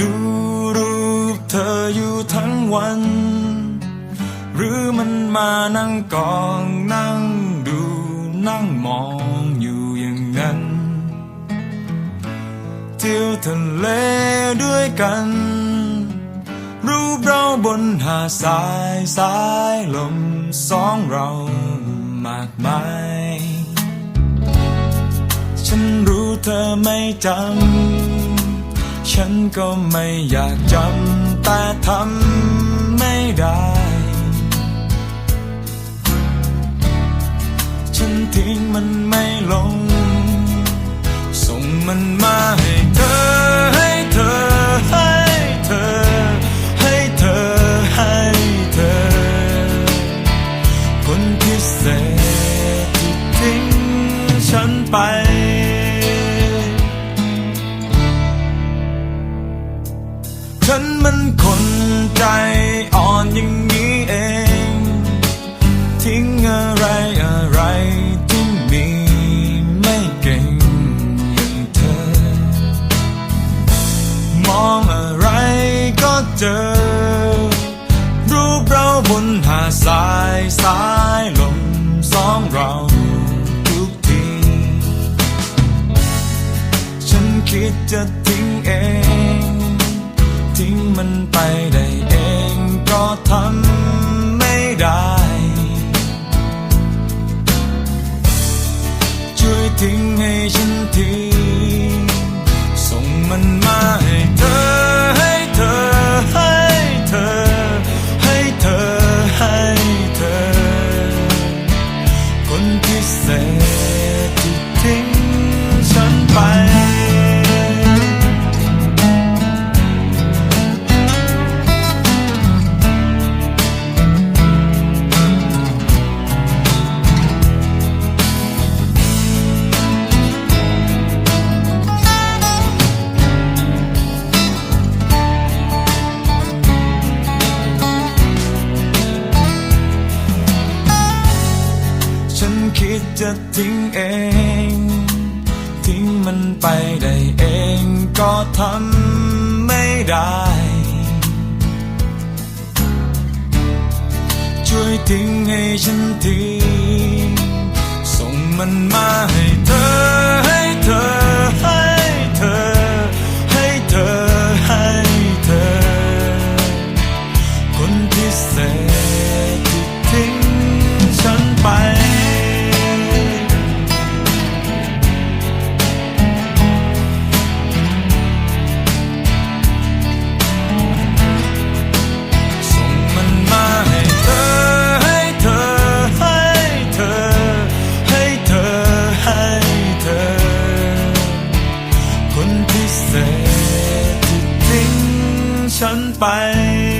ดูรูปเธออยู่ทั้งวัน หรือมันมานั่งกองนั่งดูนั่งมองอยู่อย่างนั้น เที่ยวทะเลด้วยกัน รูปเราบนหาดทรายสายลมสองเรามากมาย ฉันรู้เธอไม่จำ ฉันก็ไม่อยากจำแต่ทำไม่ได้ ฉันทิ้งมันไม่ลง ส่งมันมาให้เธอ ให้เธอ ให้เธอ ให้เธอ ให้เธอ คนพิเศษที่ทิ้งฉันไป ฉันมันคนใจอ่อนอย่างนี้เอง ทิ้งอะไรอะไรที่มีไม่เก่งอย่างเธอ มองอะไรก็เจอ รูปเราบนหาดทรายสายลมสองเราทุกที ฉันคิดจะทิ้ง มันไปได้เองก็ทำไม่ได้ ช่วยทิ้งให้ฉันทีส่งมันมาให้เธอ ให้เธอ ให้เธอ ให้เธอ ให้เธอ คนพิเศษ คิดจะทิ้งเอง ทิ้งมันไปได้เองก็ทำไม่ได้ ช่วยทิ้งให้ฉันทีส่งมันมาให้เธอให้เธอให้เธอ ให้เธอให้เธอ คนพิเศษ 成败